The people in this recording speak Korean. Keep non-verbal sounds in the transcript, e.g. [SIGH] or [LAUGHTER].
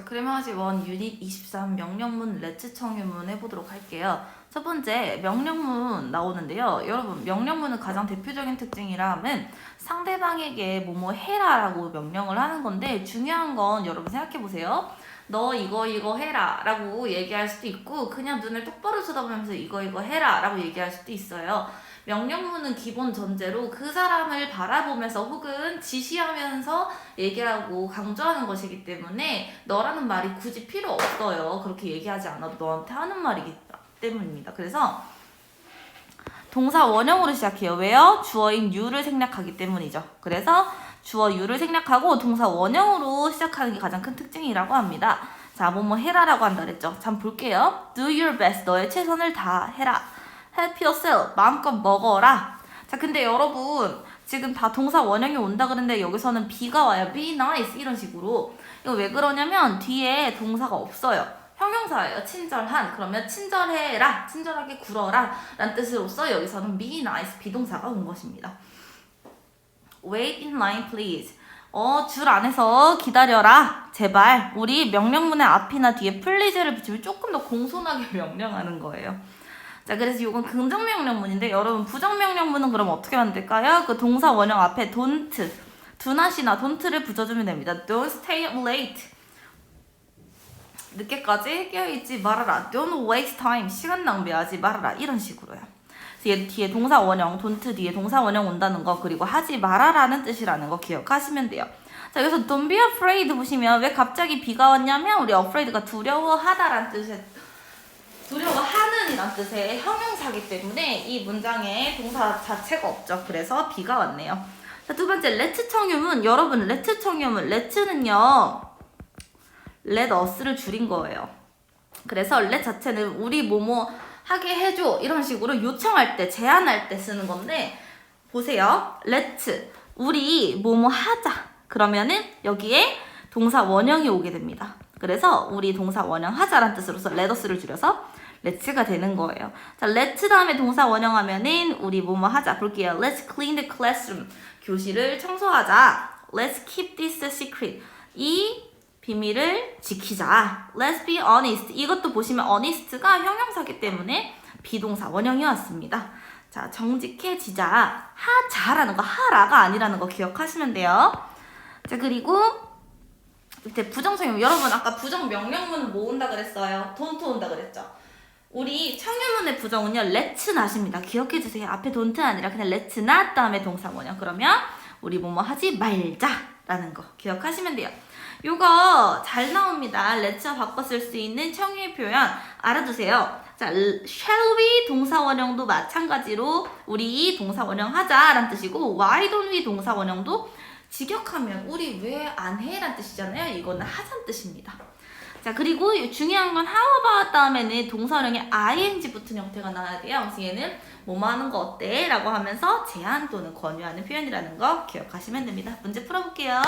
자, 그래머지 원 유닛 23 명령문 레츠 청유문 해보도록 할게요. 첫 번째 명령문 나오는데요. 여러분 명령문은 가장 대표적인 특징이라면 상대방에게 뭐뭐 해라라고 명령을 하는 건데 중요한 건 여러분 생각해 보세요. 너 이거 이거 해라 라고 얘기할 수도 있고 그냥 눈을 똑바로 쳐다보면서 이거 이거 해라 라고 얘기할 수도 있어요. 명령문은 기본 전제로 그 사람을 바라보면서 혹은 지시하면서 얘기하고 강조하는 것이기 때문에 너라는 말이 굳이 필요 없어요. 그렇게 얘기하지 않아도 너한테 하는 말이기 때문입니다. 그래서 동사 원형으로 시작해요. 왜요? 주어인 you를 생략하기 때문이죠. 그래서 주어 you를 생략하고 동사 원형으로 시작하는 게 가장 큰 특징이라고 합니다. 자, 뭐뭐 해라라고 한다 그랬죠. 잠 볼게요. Do your best. 너의 최선을 다 해라. Help yourself. 마음껏 먹어라. 자, 근데 여러분 지금 다 동사 원형이 온다 그랬는데 여기서는 be가 와요. be nice 이런 식으로. 이거 왜 그러냐면 뒤에 동사가 없어요. 형용사예요. 친절한. 그러면 친절해라. 친절하게 굴어라. 라는 뜻으로서 여기서는 be nice 비동사가 온 것입니다. Wait in line, please. 어, 줄 안에서 기다려라. 제발. 우리 명령문의 앞이나 뒤에 please를 붙이면 조금 더 공손하게 [LAUGHS] 명령하는 거예요. 자, 그래서 이건 긍정 명령문인데 여러분 부정 명령문은 그럼 어떻게 될까요? 그 동사 원형 앞에 don't, do not이나 don't를 붙여주면 됩니다. Don't stay late. 늦게까지 깨어있지 말아라. Don't waste time. 시간 낭비하지 말아라. 이런 식으로요. 얘 뒤에 동사 원형, don't 뒤에 동사 원형 온다는 거 그리고 하지 말아라는 뜻이라는 거 기억하시면 돼요. 자 여기서 don't be afraid 보시면 왜 갑자기 비가 왔냐면 우리 afraid가 두려워하다라는 뜻의 두려워하는 이란 뜻의 형용사기 때문에 이 문장에 동사 자체가 없죠. 그래서 비가 왔네요. 자, 두 번째 let's 청유문 여러분 let's 청유문 let's는요 let us를 줄인 거예요. 그래서 let 자체는 우리 뭐뭐 하게 해줘 이런 식으로 요청할 때 제안할 때 쓰는 건데 보세요. let's 우리 뭐뭐 하자 그러면은 여기에 동사 원형이 오게 됩니다. 그래서 우리 동사 원형 하자란 뜻으로서 let us를 줄여서 let's가 되는 거예요. 자, let's 다음에 동사 원형 하면은 우리 뭐뭐 하자 볼게요. Let's clean the classroom. 교실을 청소하자. Let's keep this secret. 이 비밀을 지키자. Let's be honest. 이것도 보시면 honest가 형용사기 때문에 비동사 원형이 왔습니다. 자, 정직해지자. 하자라는 거, 하라가 아니라는 거 기억하시면 돼요. 자, 그리고 밑에 부정성형. 여러분, 아까 부정 명령문은 뭐 온다 그랬어요? don't 온다 그랬죠? 우리 청유문의 부정은요, let's not입니다. 기억해 주세요. 앞에 don't 아니라 그냥 let's not 다음에 동사 원형. 그러면 우리 뭐뭐 하지 말자 라는 거 기억하시면 돼요. 요거 잘 나옵니다. let's와 바꿔 쓸 수 있는 청유의 표현 알아두세요. 자, shall we 동사 원형도 마찬가지로 우리 동사 원형 하자라는 뜻이고 why don't we 동사 원형도 직역하면 우리 왜 안 해라는 뜻이잖아요. 이거는 하자는 뜻입니다. 자 그리고 중요한 건 how about 다음에는 동사원형에 ing 붙은 형태가 나와야 돼요. 그래서 얘는 뭐뭐 하는 거 어때? 라고 하면서 제안 또는 권유하는 표현이라는 거 기억하시면 됩니다. 문제 풀어볼게요.